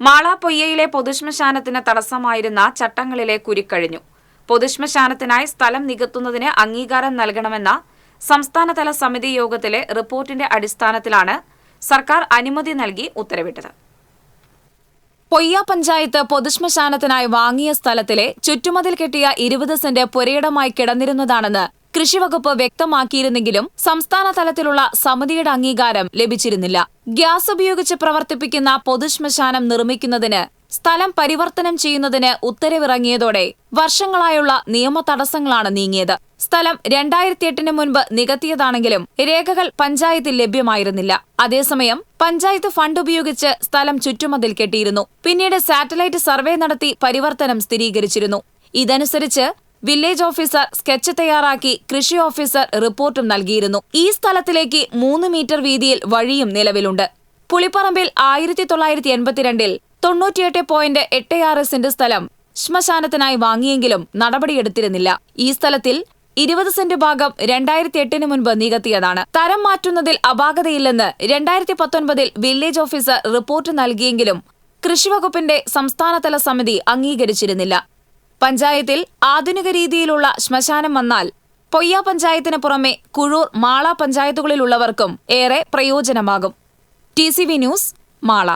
മാള പൊയ്യയിലെ പൊതുശ്മശാനത്തിന് തടസ്സമായിരുന്ന ചട്ടങ്ങളിലെ കുരുക്കഴിഞ്ഞു പൊതുശ്മശാനത്തിനായി സ്ഥലം നികത്തുന്നതിന് അംഗീകാരം നൽകണമെന്ന സംസ്ഥാനതല സമിതി യോഗത്തിലെ റിപ്പോർട്ടിന്റെ അടിസ്ഥാനത്തിലാണ് സർക്കാർ അനുമതി നൽകി ഉത്തരവിട്ടത്. പൊയ്യ പഞ്ചായത്ത് പൊതുശ്മശാനത്തിനായി വാങ്ങിയ സ്ഥലത്തിലെ ചുറ്റുമതിൽ കെട്ടിയ ഇരുപത് സെന്റ് പുരയിടമായി കിടന്നിരുന്നതാണെന്ന് കൃഷിവകുപ്പ് വ്യക്തമാക്കിയിരുന്നെങ്കിലും സംസ്ഥാന തലത്തിലുള്ള സമിതിയുടെ അംഗീകാരം ലഭിച്ചിരുന്നില്ല. ഗ്യാസ് ഉപയോഗിച്ച് പ്രവർത്തിപ്പിക്കുന്ന പൊതുശ്മശാനം നിർമ്മിക്കുന്നതിന് സ്ഥലം പരിവർത്തനം ചെയ്യുന്നതിന് ഉത്തരവിറങ്ങിയതോടെ വർഷങ്ങളായുള്ള നിയമ തടസ്സങ്ങളാണ് നീങ്ങിയത്. സ്ഥലം രണ്ടായിരത്തി എട്ടിന് മുൻപ് നികത്തിയതാണെങ്കിലും രേഖകൾ പഞ്ചായത്തിൽ ലഭ്യമായിരുന്നില്ല. അതേസമയം പഞ്ചായത്ത് ഫണ്ട് ഉപയോഗിച്ച് സ്ഥലം ചുറ്റുമതിൽ കെട്ടിയിരുന്നു. പിന്നീട് സാറ്റലൈറ്റ് സർവേ നടത്തി പരിവർത്തനം സ്ഥിരീകരിച്ചിരുന്നു. ഇതനുസരിച്ച് വില്ലേജ് ഓഫീസർ സ്കെച്ച് തയ്യാറാക്കി കൃഷി ഓഫീസർ റിപ്പോർട്ടും നൽകിയിരുന്നു. ഈ സ്ഥലത്തിലേക്ക് മൂന്ന് മീറ്റർ വീതിയിൽ വഴിയും നിലവിലുണ്ട്. പുളിപ്പറമ്പിൽ ആയിരത്തി തൊള്ളായിരത്തി എൺപത്തിരണ്ടിൽ തൊണ്ണൂറ്റിയെട്ട് പോയിന്റ് എട്ട് ആറ് സെന്റ് സ്ഥലം ശ്മശാനത്തിനായി വാങ്ങിയെങ്കിലും നടപടിയെടുത്തിരുന്നില്ല. ഈ സ്ഥലത്തിൽ ഇരുപത് സെന്റ് ഭാഗം രണ്ടായിരത്തി എട്ടിന് മുൻപ് നികത്തിയതാണ്. തരം മാറ്റുന്നതിൽ അപാകതയില്ലെന്ന് രണ്ടായിരത്തി പത്തൊൻപതിൽ വില്ലേജ് ഓഫീസർ റിപ്പോർട്ട് നൽകിയെങ്കിലും കൃഷിവകുപ്പിന്റെ സംസ്ഥാനതല സമിതി അംഗീകരിച്ചിരുന്നില്ല. പഞ്ചായത്തിൽ ആധുനിക രീതിയിലുള്ള ശ്മശാനം വന്നാൽ പൊയ്യ പഞ്ചായത്തിന് പുറമെ കുഴൂർ മാള പഞ്ചായത്തുകളിലുള്ളവർക്കും ഏറെ പ്രയോജനമാകും. T news Mala.